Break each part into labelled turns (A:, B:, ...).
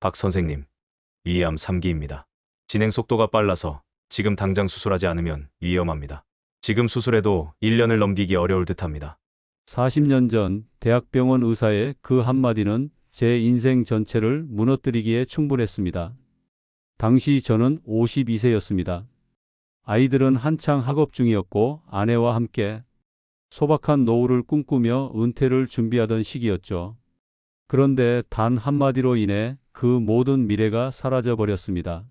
A: 박 선생님, 위암 3기입니다. 진행 속도가 빨라서 지금 당장 수술하지 않으면 위험합니다. 지금 수술해도 1년을 넘기기 어려울 듯합니다.
B: 40년 전 대학병원 의사의 그 한마디는 제 인생 전체를 무너뜨리기에 충분했습니다. 당시 저는 52세였습니다. 아이들은 한창 학업 중이었고 아내와 함께 소박한 노후를 꿈꾸며 은퇴를 준비하던 시기였죠. 그런데 단 한마디로 인해 그 모든 미래가 사라져 버렸습니다.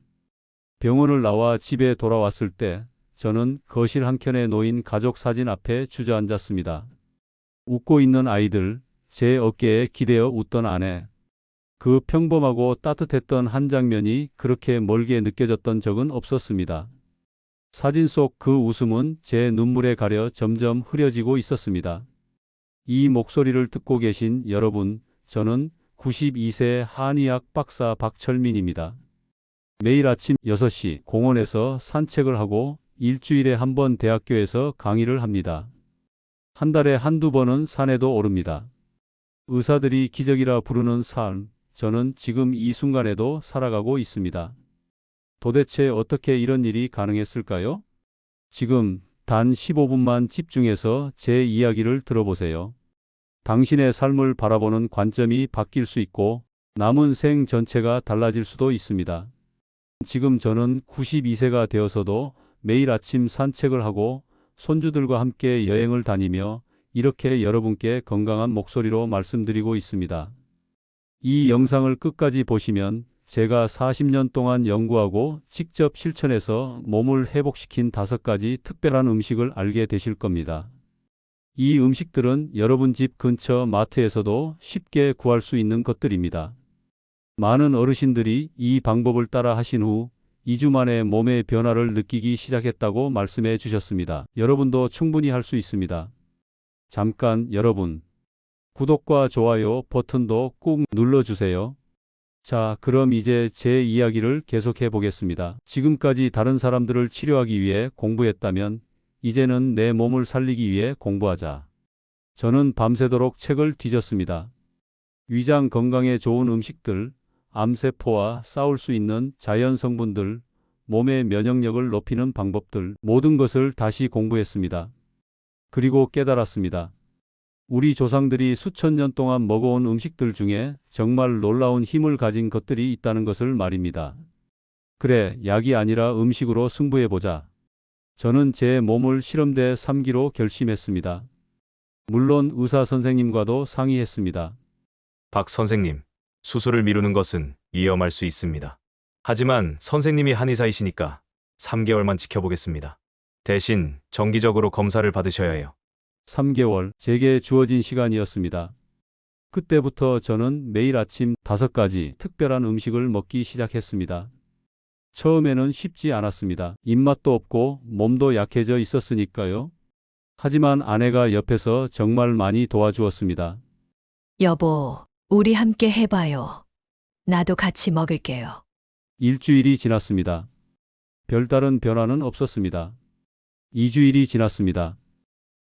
B: 병원을 나와 집에 돌아왔을 때 저는 거실 한켠에 놓인 가족 사진 앞에 주저앉았습니다. 웃고 있는 아이들, 제 어깨에 기대어 웃던 아내. 그 평범하고 따뜻했던 한 장면이 그렇게 멀게 느껴졌던 적은 없었습니다. 사진 속 그 웃음은 제 눈물에 가려 점점 흐려지고 있었습니다. 이 목소리를 듣고 계신 여러분, 저는 92세 한의학 박사 박철민입니다. 매일 아침 6시 공원에서 산책을 하고 일주일에 한 번 대학교에서 강의를 합니다. 한 달에 한두 번은 산에도 오릅니다. 의사들이 기적이라 부르는 삶, 저는 지금 이 순간에도 살아가고 있습니다. 도대체 어떻게 이런 일이 가능했을까요? 지금 단 15분만 집중해서 제 이야기를 들어보세요. 당신의 삶을 바라보는 관점이 바뀔 수 있고 남은 생 전체가 달라질 수도 있습니다. 지금 저는 92세가 되어서도 매일 아침 산책을 하고 손주들과 함께 여행을 다니며 이렇게 여러분께 건강한 목소리로 말씀드리고 있습니다. 이 영상을 끝까지 보시면 제가 40년 동안 연구하고 직접 실천해서 몸을 회복시킨 다섯 가지 특별한 음식을 알게 되실 겁니다. 이 음식들은 여러분 집 근처 마트에서도 쉽게 구할 수 있는 것들입니다. 많은 어르신들이 이 방법을 따라 하신 후 2주 만에 몸의 변화를 느끼기 시작했다고 말씀해 주셨습니다. 여러분도 충분히 할 수 있습니다. 잠깐 여러분, 구독과 좋아요 버튼도 꾹 눌러주세요. 자, 그럼 이제 제 이야기를 계속해 보겠습니다. 지금까지 다른 사람들을 치료하기 위해 공부했다면, 이제는 내 몸을 살리기 위해 공부하자. 저는 밤새도록 책을 뒤졌습니다. 위장 건강에 좋은 음식들, 암세포와 싸울 수 있는 자연 성분들, 몸의 면역력을 높이는 방법들, 모든 것을 다시 공부했습니다. 그리고 깨달았습니다. 우리 조상들이 수천 년 동안 먹어온 음식들 중에 정말 놀라운 힘을 가진 것들이 있다는 것을 말입니다. 그래, 약이 아니라 음식으로 승부해보자. 저는 제 몸을 실험대 3기로 결심했습니다. 물론 의사 선생님과도 상의했습니다.
A: 박 선생님, 수술을 미루는 것은 위험할 수 있습니다. 하지만 선생님이 한의사이시니까 3개월만 지켜보겠습니다. 대신 정기적으로 검사를 받으셔야 해요.
B: 3개월 제게 주어진 시간이었습니다. 그때부터 저는 매일 아침 다섯 가지 특별한 음식을 먹기 시작했습니다. 처음에는 쉽지 않았습니다. 입맛도 없고 몸도 약해져 있었으니까요. 하지만 아내가 옆에서 정말 많이 도와주었습니다.
C: 여보, 우리 함께 해봐요. 나도 같이 먹을게요.
B: 일주일이 지났습니다. 별다른 변화는 없었습니다. 2주일이 지났습니다.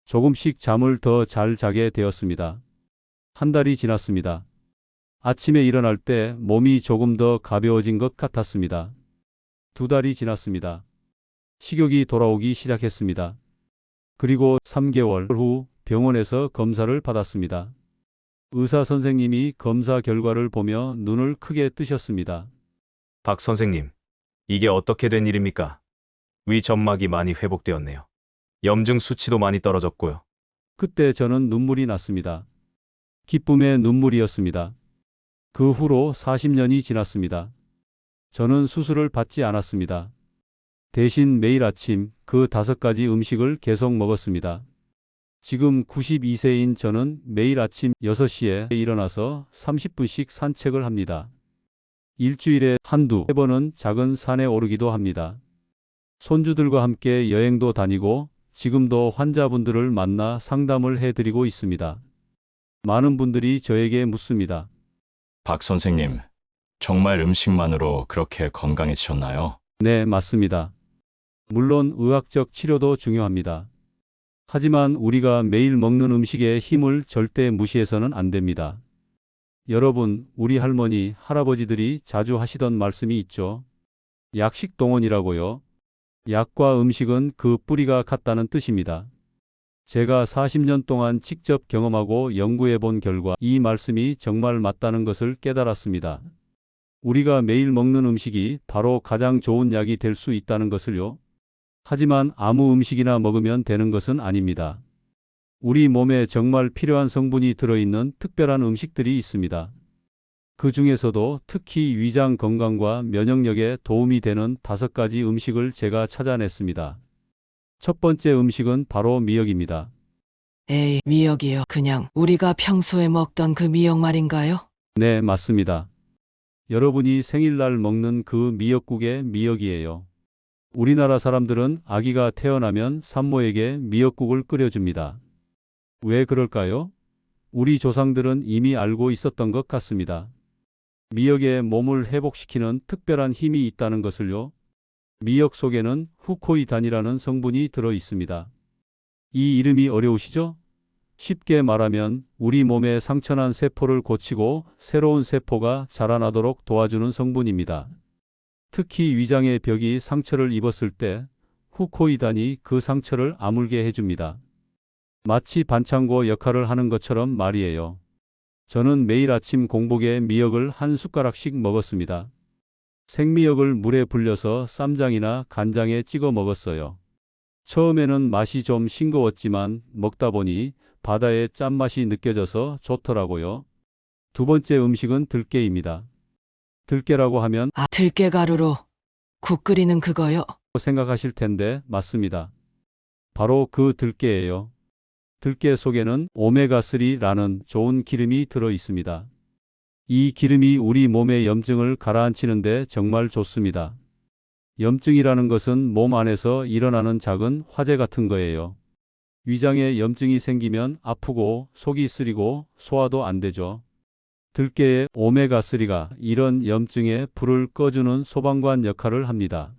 B: 조금씩 잠을 더 잘 자게 되었습니다. 한 달이 지났습니다. 아침에 일어날 때 몸이 조금 더 가벼워진 것 같았습니다. 두 달이 지났습니다. 식욕이 돌아오기 시작했습니다. 그리고 3개월 후 병원에서 검사를 받았습니다. 의사 선생님이 검사 결과를 보며 눈을 크게 뜨셨습니다.
A: 박 선생님, 이게 어떻게 된 일입니까? 위 점막이 많이 회복되었네요. 염증 수치도 많이 떨어졌고요.
B: 그때 저는 눈물이 났습니다. 기쁨의 눈물이었습니다. 그 후로 40년이 지났습니다. 저는 수술을 받지 않았습니다. 대신 매일 아침 그 다섯 가지 음식을 계속 먹었습니다. 지금 92세인 저는 매일 아침 6시에 일어나서 30분씩 산책을 합니다. 일주일에 한두 세 번은 작은 산에 오르기도 합니다. 손주들과 함께 여행도 다니고 지금도 환자분들을 만나 상담을 해드리고 있습니다. 많은 분들이 저에게 묻습니다.
D: 박 선생님, 정말 음식만으로 그렇게 건강해지셨나요?
B: 네, 맞습니다. 물론 의학적 치료도 중요합니다. 하지만 우리가 매일 먹는 음식의 힘을 절대 무시해서는 안 됩니다. 여러분, 우리 할머니, 할아버지들이 자주 하시던 말씀이 있죠. 약식 동원이라고요. 약과 음식은 그 뿌리가 같다는 뜻입니다. 제가 40년 동안 직접 경험하고 연구해 본 결과 이 말씀이 정말 맞다는 것을 깨달았습니다. 우리가 매일 먹는 음식이 바로 가장 좋은 약이 될 수 있다는 것을요. 하지만 아무 음식이나 먹으면 되는 것은 아닙니다. 우리 몸에 정말 필요한 성분이 들어있는 특별한 음식들이 있습니다. 그 중에서도 특히 위장 건강과 면역력에 도움이 되는 다섯 가지 음식을 제가 찾아냈습니다. 첫 번째 음식은 바로 미역입니다.
E: 에이, 미역이요. 그냥 우리가 평소에 먹던 그 미역 말인가요?
B: 네, 맞습니다. 여러분이 생일날 먹는 그 미역국의 미역이에요. 우리나라 사람들은 아기가 태어나면 산모에게 미역국을 끓여줍니다. 왜 그럴까요? 우리 조상들은 이미 알고 있었던 것 같습니다. 미역에 몸을 회복시키는 특별한 힘이 있다는 것을요. 미역 속에는 후코이단이라는 성분이 들어 있습니다. 이 이름이 어려우시죠? 쉽게 말하면 우리 몸의 상처난 세포를 고치고 새로운 세포가 자라나도록 도와주는 성분입니다. 특히 위장의 벽이 상처를 입었을 때 후코이단이 그 상처를 아물게 해줍니다. 마치 반창고 역할을 하는 것처럼 말이에요. 저는 매일 아침 공복에 미역을 한 숟가락씩 먹었습니다. 생미역을 물에 불려서 쌈장이나 간장에 찍어 먹었어요. 처음에는 맛이 좀 싱거웠지만 먹다 보니 바다의 짠맛이 느껴져서 좋더라고요. 두 번째 음식은 들깨입니다. 들깨라고 하면
E: 아, 들깨 가루로 국 끓이는 그거요?
B: 생각하실 텐데 맞습니다. 바로 그 들깨예요. 들깨 속에는 오메가3라는 좋은 기름이 들어 있습니다. 이 기름이 우리 몸의 염증을 가라앉히는데 정말 좋습니다. 염증이라는 것은 몸 안에서 일어나는 작은 화재 같은 거예요. 위장에 염증이 생기면 아프고 속이 쓰리고 소화도 안 되죠. 들깨의 오메가3가 이런 염증에 불을 꺼주는 소방관 역할을 합니다.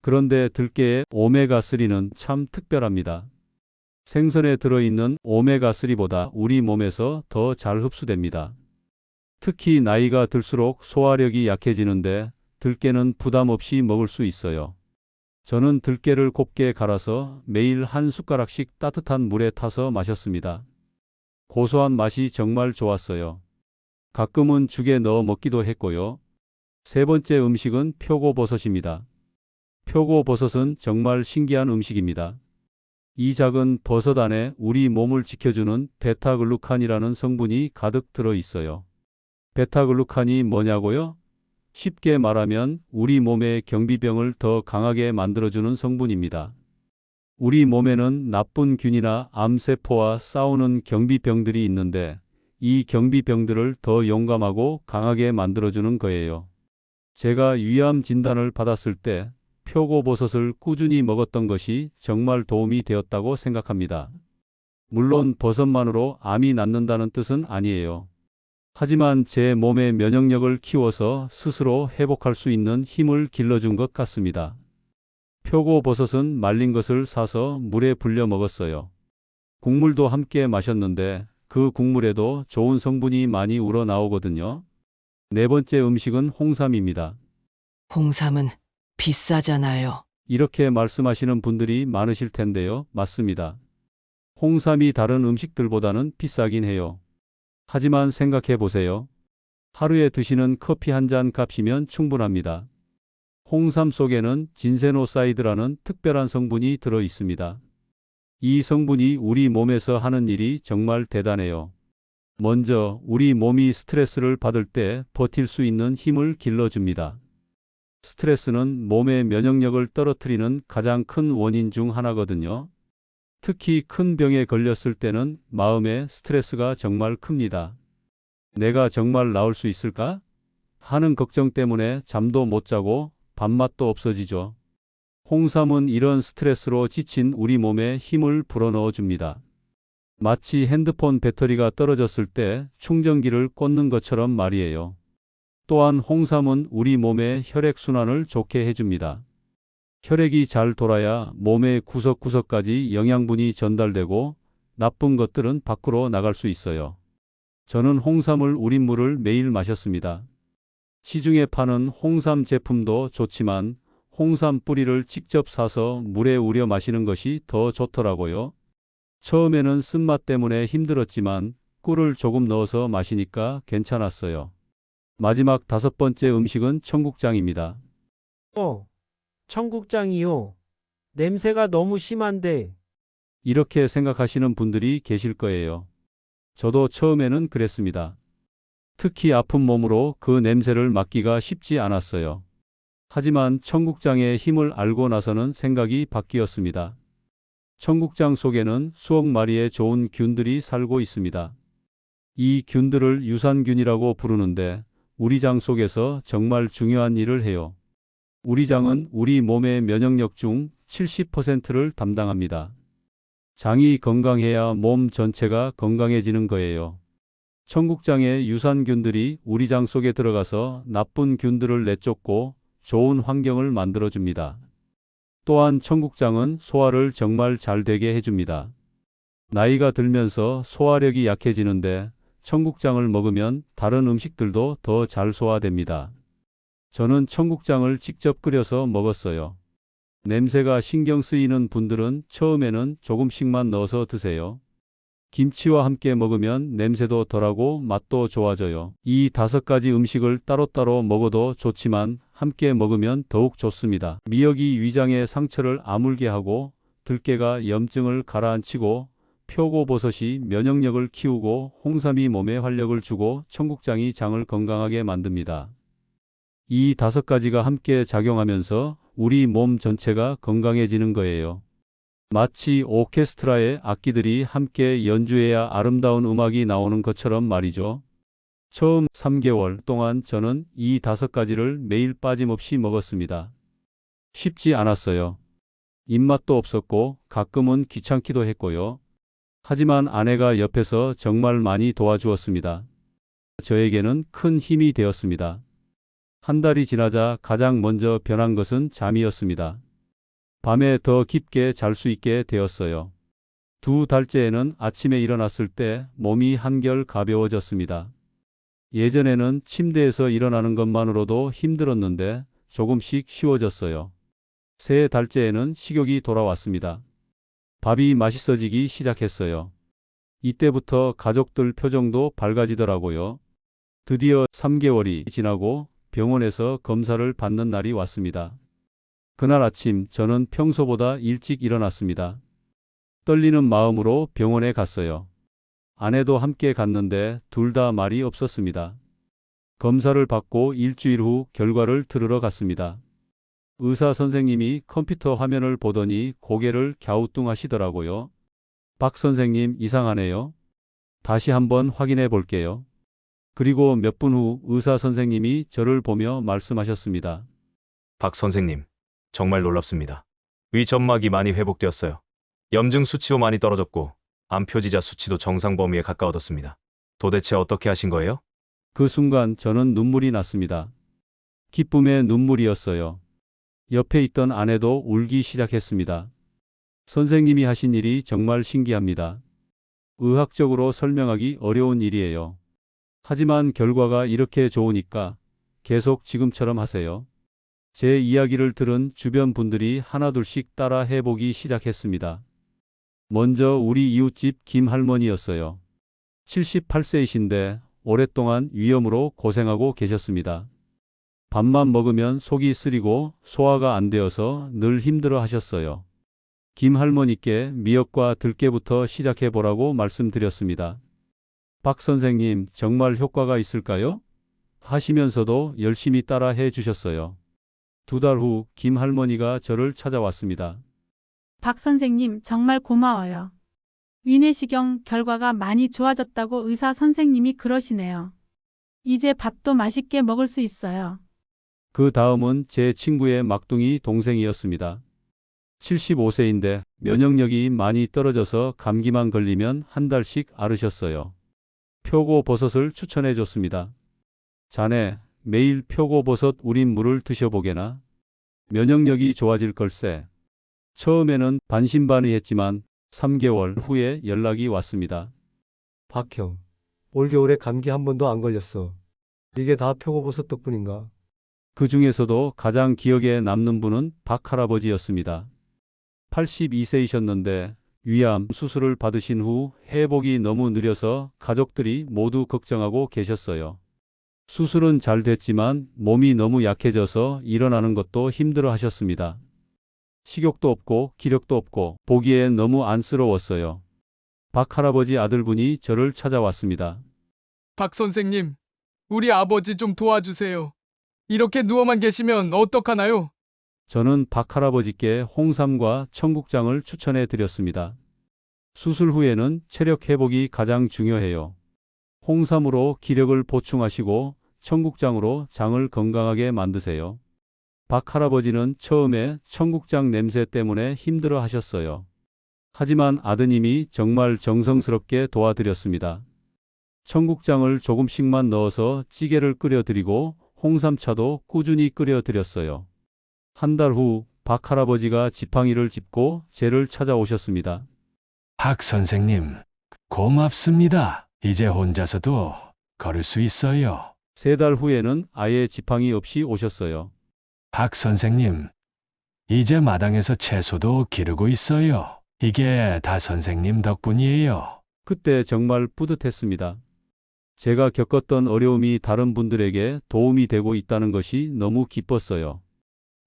B: 그런데 들깨의 오메가3는 참 특별합니다. 생선에 들어있는 오메가3보다 우리 몸에서 더 잘 흡수됩니다. 특히 나이가 들수록 소화력이 약해지는데 들깨는 부담 없이 먹을 수 있어요. 저는 들깨를 곱게 갈아서 매일 한 숟가락씩 따뜻한 물에 타서 마셨습니다. 고소한 맛이 정말 좋았어요. 가끔은 죽에 넣어 먹기도 했고요. 세 번째 음식은 표고버섯입니다. 표고버섯은 정말 신기한 음식입니다. 이 작은 버섯 안에 우리 몸을 지켜주는 베타글루칸이라는 성분이 가득 들어 있어요. 베타글루칸이 뭐냐고요? 쉽게 말하면 우리 몸의 경비병을 더 강하게 만들어주는 성분입니다. 우리 몸에는 나쁜 균이나 암세포와 싸우는 경비병들이 있는데 이 경비병들을 더 용감하고 강하게 만들어주는 거예요. 제가 위암 진단을 받았을 때 표고버섯을 꾸준히 먹었던 것이 정말 도움이 되었다고 생각합니다. 물론 버섯만으로 암이 낫는다는 뜻은 아니에요. 하지만 제 몸의 면역력을 키워서 스스로 회복할 수 있는 힘을 길러준 것 같습니다. 표고버섯은 말린 것을 사서 물에 불려 먹었어요. 국물도 함께 마셨는데 그 국물에도 좋은 성분이 많이 우러나오거든요. 네 번째 음식은 홍삼입니다.
E: 홍삼은 비싸잖아요.
B: 이렇게 말씀하시는 분들이 많으실 텐데요. 맞습니다. 홍삼이 다른 음식들보다는 비싸긴 해요. 하지만 생각해 보세요. 하루에 드시는 커피 한 잔 값이면 충분합니다. 홍삼 속에는 진세노사이드라는 특별한 성분이 들어 있습니다. 이 성분이 우리 몸에서 하는 일이 정말 대단해요. 먼저 우리 몸이 스트레스를 받을 때 버틸 수 있는 힘을 길러줍니다. 스트레스는 몸의 면역력을 떨어뜨리는 가장 큰 원인 중 하나거든요. 특히 큰 병에 걸렸을 때는 마음의 스트레스가 정말 큽니다. 내가 정말 나을 수 있을까? 하는 걱정 때문에 잠도 못 자고 밥맛도 없어지죠. 홍삼은 이런 스트레스로 지친 우리 몸에 힘을 불어넣어 줍니다. 마치 핸드폰 배터리가 떨어졌을 때 충전기를 꽂는 것처럼 말이에요. 또한 홍삼은 우리 몸의 혈액순환을 좋게 해줍니다. 혈액이 잘 돌아야 몸의 구석구석까지 영양분이 전달되고 나쁜 것들은 밖으로 나갈 수 있어요. 저는 홍삼을 우린 물을 매일 마셨습니다. 시중에 파는 홍삼 제품도 좋지만 홍삼 뿌리를 직접 사서 물에 우려 마시는 것이 더 좋더라고요. 처음에는 쓴맛 때문에 힘들었지만 꿀을 조금 넣어서 마시니까 괜찮았어요. 마지막 다섯 번째 음식은 청국장입니다.
F: 어, 청국장이요. 냄새가 너무 심한데,
B: 이렇게 생각하시는 분들이 계실 거예요. 저도 처음에는 그랬습니다. 특히 아픈 몸으로 그 냄새를 맡기가 쉽지 않았어요. 하지만 청국장의 힘을 알고 나서는 생각이 바뀌었습니다. 청국장 속에는 수억 마리의 좋은 균들이 살고 있습니다. 이 균들을 유산균이라고 부르는데 우리 장 속에서 정말 중요한 일을 해요. 우리 장은 우리 몸의 면역력 중 70%를 담당합니다. 장이 건강해야 몸 전체가 건강해지는 거예요. 청국장의 유산균들이 우리 장 속에 들어가서 나쁜 균들을 내쫓고 좋은 환경을 만들어줍니다. 또한 청국장은 소화를 정말 잘 되게 해줍니다. 나이가 들면서 소화력이 약해지는데 청국장을 먹으면 다른 음식들도 더 잘 소화됩니다. 저는 청국장을 직접 끓여서 먹었어요. 냄새가 신경 쓰이는 분들은 처음에는 조금씩만 넣어서 드세요. 김치와 함께 먹으면 냄새도 덜하고 맛도 좋아져요. 이 다섯 가지 음식을 따로따로 먹어도 좋지만 함께 먹으면 더욱 좋습니다. 미역이 위장의 상처를 아물게 하고 들깨가 염증을 가라앉히고 표고버섯이 면역력을 키우고 홍삼이 몸에 활력을 주고 청국장이 장을 건강하게 만듭니다. 이 다섯 가지가 함께 작용하면서 우리 몸 전체가 건강해지는 거예요. 마치 오케스트라의 악기들이 함께 연주해야 아름다운 음악이 나오는 것처럼 말이죠. 처음 3개월 동안 저는 이 다섯 가지를 매일 빠짐없이 먹었습니다. 쉽지 않았어요. 입맛도 없었고 가끔은 귀찮기도 했고요. 하지만 아내가 옆에서 정말 많이 도와주었습니다. 저에게는 큰 힘이 되었습니다. 한 달이 지나자 가장 먼저 변한 것은 잠이었습니다. 밤에 더 깊게 잘 수 있게 되었어요. 두 달째에는 아침에 일어났을 때 몸이 한결 가벼워졌습니다. 예전에는 침대에서 일어나는 것만으로도 힘들었는데 조금씩 쉬워졌어요. 세 달째에는 식욕이 돌아왔습니다. 밥이 맛있어지기 시작했어요. 이때부터 가족들 표정도 밝아지더라고요. 드디어 3개월이 지나고 병원에서 검사를 받는 날이 왔습니다. 그날 아침 저는 평소보다 일찍 일어났습니다. 떨리는 마음으로 병원에 갔어요. 아내도 함께 갔는데 둘 다 말이 없었습니다. 검사를 받고 일주일 후 결과를 들으러 갔습니다. 의사 선생님이 컴퓨터 화면을 보더니 고개를 갸우뚱 하시더라고요. 박 선생님 이상하네요. 다시 한번 확인해 볼게요. 그리고 몇 분 후 의사 선생님이 저를 보며 말씀하셨습니다.
A: 박 선생님, 정말 놀랍습니다. 위 점막이 많이 회복되었어요. 염증 수치도 많이 떨어졌고 암표지자 수치도 정상 범위에 가까워졌습니다. 도대체 어떻게 하신 거예요?
B: 그 순간 저는 눈물이 났습니다. 기쁨의 눈물이었어요. 옆에 있던 아내도 울기 시작했습니다. 선생님이 하신 일이 정말 신기합니다. 의학적으로 설명하기 어려운 일이에요. 하지만 결과가 이렇게 좋으니까 계속 지금처럼 하세요. 제 이야기를 들은 주변 분들이 하나둘씩 따라 해보기 시작했습니다. 먼저 우리 이웃집 김 할머니였어요. 78세이신데 오랫동안 위염으로 고생하고 계셨습니다. 밥만 먹으면 속이 쓰리고 소화가 안 되어서 늘 힘들어 하셨어요. 김 할머니께 미역과 들깨부터 시작해 보라고 말씀드렸습니다. 박 선생님, 정말 효과가 있을까요? 하시면서도 열심히 따라 해 주셨어요. 두 달 후 김 할머니가 저를 찾아왔습니다.
G: 박 선생님 정말 고마워요. 위내시경 결과가 많이 좋아졌다고 의사 선생님이 그러시네요. 이제 밥도 맛있게 먹을 수 있어요.
B: 그 다음은 제 친구의 막둥이 동생이었습니다. 75세인데 면역력이 많이 떨어져서 감기만 걸리면 한 달씩 앓으셨어요. 표고버섯을 추천해 줬습니다. 자네, 매일 표고버섯 우린 물을 드셔보게나. 면역력이 좋아질 걸세. 처음에는 반신반의했지만 3개월 후에 연락이 왔습니다.
F: 박형.
H: 올겨울에 감기 한 번도 안 걸렸어. 이게 다 표고버섯 덕분인가?
B: 그 중에서도 가장 기억에 남는 분은 박 할아버지였습니다. 82세이셨는데 위암 수술을 받으신 후 회복이 너무 느려서 가족들이 모두 걱정하고 계셨어요. 수술은 잘 됐지만 몸이 너무 약해져서 일어나는 것도 힘들어 하셨습니다. 식욕도 없고 기력도 없고 보기에 너무 안쓰러웠어요. 박 할아버지 아들분이 저를 찾아왔습니다.
I: 박 선생님, 우리 아버지 좀 도와주세요. 이렇게 누워만 계시면 어떡하나요?
B: 저는 박 할아버지께 홍삼과 청국장을 추천해 드렸습니다. 수술 후에는 체력 회복이 가장 중요해요. 홍삼으로 기력을 보충하시고 청국장으로 장을 건강하게 만드세요. 박 할아버지는 처음에 청국장 냄새 때문에 힘들어 하셨어요. 하지만 아드님이 정말 정성스럽게 도와드렸습니다. 청국장을 조금씩만 넣어서 찌개를 끓여 드리고 홍삼차도 꾸준히 끓여 드렸어요. 한 달 후 박 할아버지가 지팡이를 짚고 제를 찾아오셨습니다.
D: 박 선생님, 고맙습니다. 이제 혼자서도 걸을 수 있어요.
B: 세 달 후에는 아예 지팡이 없이 오셨어요.
D: 박 선생님, 이제 마당에서 채소도 기르고 있어요. 이게 다 선생님 덕분이에요.
B: 그때 정말 뿌듯했습니다. 제가 겪었던 어려움이 다른 분들에게 도움이 되고 있다는 것이 너무 기뻤어요.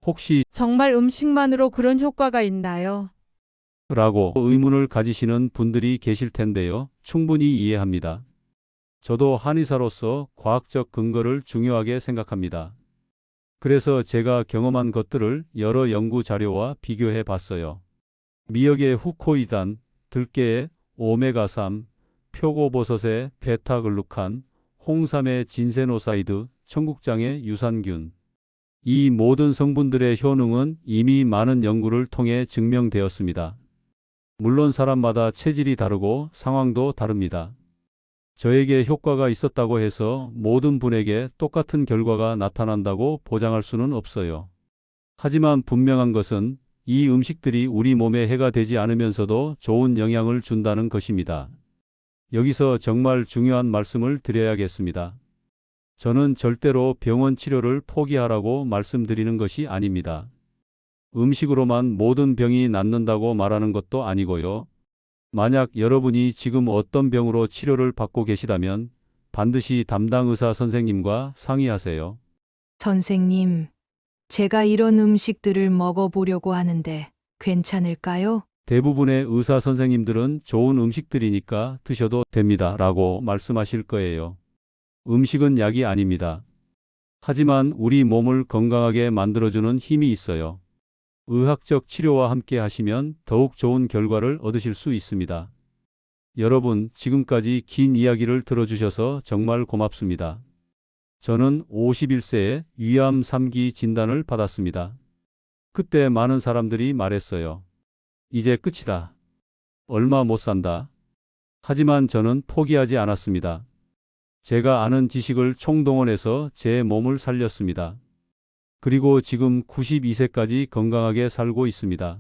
B: 혹시
J: 정말 음식만으로 그런 효과가 있나요?
B: 라고 의문을 가지시는 분들이 계실 텐데요. 충분히 이해합니다. 저도 한의사로서 과학적 근거를 중요하게 생각합니다. 그래서 제가 경험한 것들을 여러 연구 자료와 비교해 봤어요. 미역의 후코이단, 들깨의 오메가3, 표고버섯의 베타글루칸, 홍삼의 진세노사이드, 청국장의 유산균. 이 모든 성분들의 효능은 이미 많은 연구를 통해 증명되었습니다. 물론 사람마다 체질이 다르고 상황도 다릅니다. 저에게 효과가 있었다고 해서 모든 분에게 똑같은 결과가 나타난다고 보장할 수는 없어요. 하지만 분명한 것은 이 음식들이 우리 몸에 해가 되지 않으면서도 좋은 영향을 준다는 것입니다. 여기서 정말 중요한 말씀을 드려야겠습니다. 저는 절대로 병원 치료를 포기하라고 말씀드리는 것이 아닙니다. 음식으로만 모든 병이 낫는다고 말하는 것도 아니고요. 만약 여러분이 지금 어떤 병으로 치료를 받고 계시다면 반드시 담당 의사 선생님과 상의하세요.
C: 선생님, 제가 이런 음식들을 먹어보려고 하는데 괜찮을까요?
B: 대부분의 의사 선생님들은 좋은 음식들이니까 드셔도 됩니다. 라고 말씀하실 거예요. 음식은 약이 아닙니다. 하지만 우리 몸을 건강하게 만들어주는 힘이 있어요. 의학적 치료와 함께 하시면 더욱 좋은 결과를 얻으실 수 있습니다. 여러분, 지금까지 긴 이야기를 들어주셔서 정말 고맙습니다. 저는 51세에 위암 3기 진단을 받았습니다. 그때 많은 사람들이 말했어요. 이제 끝이다. 얼마 못 산다. 하지만 저는 포기하지 않았습니다. 제가 아는 지식을 총동원해서 제 몸을 살렸습니다. 그리고 지금 92세까지 건강하게 살고 있습니다.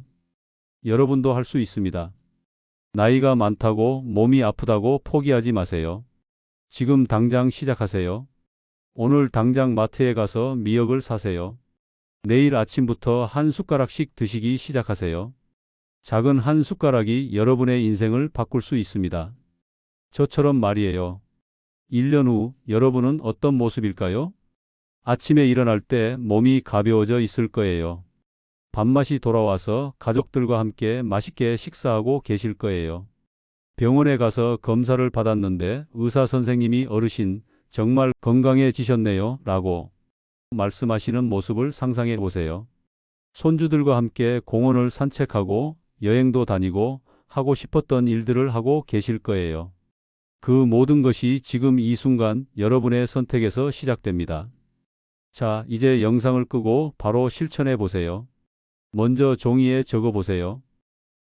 B: 여러분도 할 수 있습니다. 나이가 많다고 몸이 아프다고 포기하지 마세요. 지금 당장 시작하세요. 오늘 당장 마트에 가서 미역을 사세요. 내일 아침부터 한 숟가락씩 드시기 시작하세요. 작은 한 숟가락이 여러분의 인생을 바꿀 수 있습니다. 저처럼 말이에요. 1년 후 여러분은 어떤 모습일까요? 아침에 일어날 때 몸이 가벼워져 있을 거예요. 밥맛이 돌아와서 가족들과 함께 맛있게 식사하고 계실 거예요. 병원에 가서 검사를 받았는데 의사 선생님이 어르신 정말 건강해지셨네요. 라고 말씀하시는 모습을 상상해 보세요. 손주들과 함께 공원을 산책하고 여행도 다니고 하고 싶었던 일들을 하고 계실 거예요. 그 모든 것이 지금 이 순간 여러분의 선택에서 시작됩니다. 자, 이제 영상을 끄고 바로 실천해 보세요. 먼저 종이에 적어 보세요.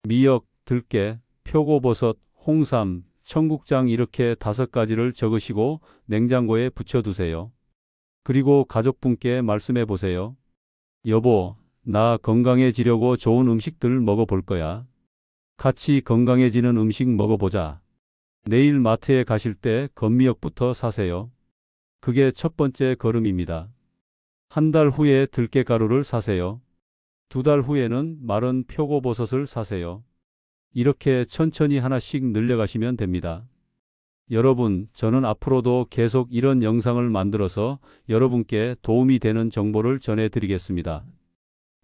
B: 미역, 들깨, 표고버섯, 홍삼, 청국장 이렇게 다섯 가지를 적으시고 냉장고에 붙여두세요. 그리고 가족분께 말씀해 보세요. 여보, 나 건강해지려고 좋은 음식들 먹어볼 거야. 같이 건강해지는 음식 먹어보자. 내일 마트에 가실 때 건미역부터 사세요. 그게 첫 번째 걸음입니다. 한 달 후에 들깨가루를 사세요. 두 달 후에는 마른 표고버섯을 사세요. 이렇게 천천히 하나씩 늘려가시면 됩니다. 여러분, 저는 앞으로도 계속 이런 영상을 만들어서 여러분께 도움이 되는 정보를 전해드리겠습니다.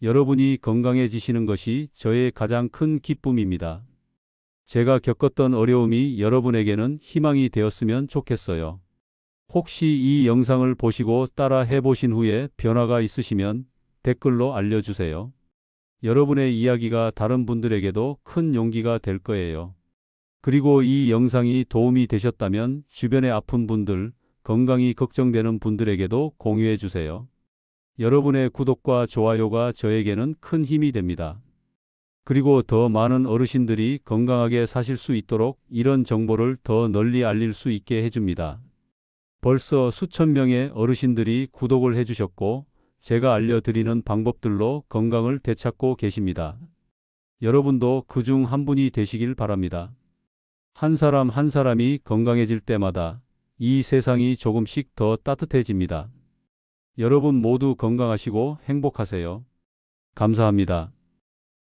B: 여러분이 건강해지시는 것이 저의 가장 큰 기쁨입니다. 제가 겪었던 어려움이 여러분에게는 희망이 되었으면 좋겠어요. 혹시 이 영상을 보시고 따라 해보신 후에 변화가 있으시면 댓글로 알려주세요. 여러분의 이야기가 다른 분들에게도 큰 용기가 될 거예요. 그리고 이 영상이 도움이 되셨다면 주변에 아픈 분들, 건강이 걱정되는 분들에게도 공유해 주세요. 여러분의 구독과 좋아요가 저에게는 큰 힘이 됩니다. 그리고 더 많은 어르신들이 건강하게 사실 수 있도록 이런 정보를 더 널리 알릴 수 있게 해줍니다. 벌써 수천 명의 어르신들이 구독을 해주셨고, 제가 알려드리는 방법들로 건강을 되찾고 계십니다. 여러분도 그 중 한 분이 되시길 바랍니다. 한 사람 한 사람이 건강해질 때마다 이 세상이 조금씩 더 따뜻해집니다. 여러분 모두 건강하시고 행복하세요. 감사합니다.